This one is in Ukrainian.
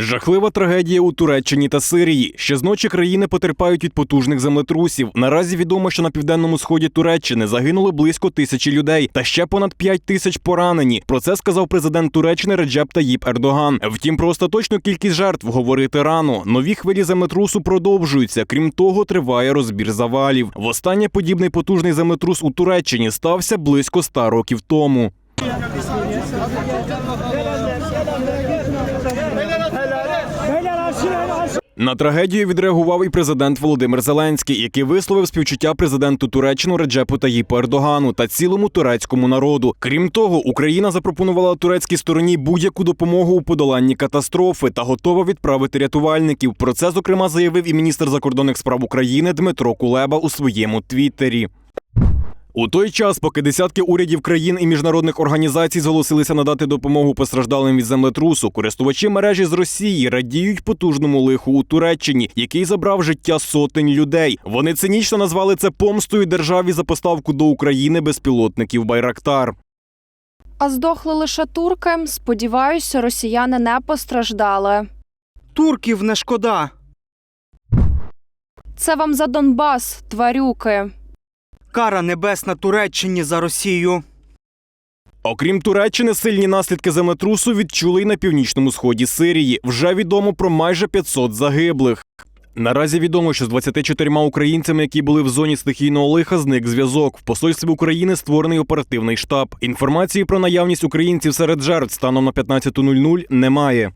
Жахлива трагедія у Туреччині та Сирії. Ще з ночі країни потерпають від потужних землетрусів. Наразі відомо, що на південному сході Туреччини загинули близько тисячі людей, та ще понад п'ять тисяч поранені. Про це сказав президент Туреччини Реджеп Таїп Ердоган. Втім, про остаточну кількість жертв говорити рано. Нові хвилі землетрусу продовжуються. Крім того, триває розбір завалів. Востаннє подібний потужний землетрус у Туреччині стався близько ста років тому. На трагедію відреагував і президент Володимир Зеленський, який висловив співчуття президенту Туреччини Реджепу Таїпу Ердогану та цілому турецькому народу. Крім того, Україна запропонувала турецькій стороні будь-яку допомогу у подоланні катастрофи та готова відправити рятувальників. Про це зокрема заявив і міністр закордонних справ України Дмитро Кулеба у своєму твіттері. У той час, поки десятки урядів країн і міжнародних організацій зголосилися надати допомогу постраждалим від землетрусу, користувачі мережі з Росії радіють потужному лиху у Туреччині, який забрав життя сотень людей. Вони цинічно назвали це помстою державі за поставку до України безпілотників Байрактар. А здохли лише турки. Сподіваюся, росіяни не постраждали. Турків не шкода. Це вам за Донбас, тварюки. Кара небесна Туреччині за Росію. Окрім Туреччини, сильні наслідки землетрусу відчули й на північному сході Сирії. Вже відомо про майже 500 загиблих. Наразі відомо, що з 24 українцями, які були в зоні стихійного лиха, зник зв'язок. В посольстві України створений оперативний штаб. Інформації про наявність українців серед жертв станом на 15.00 немає.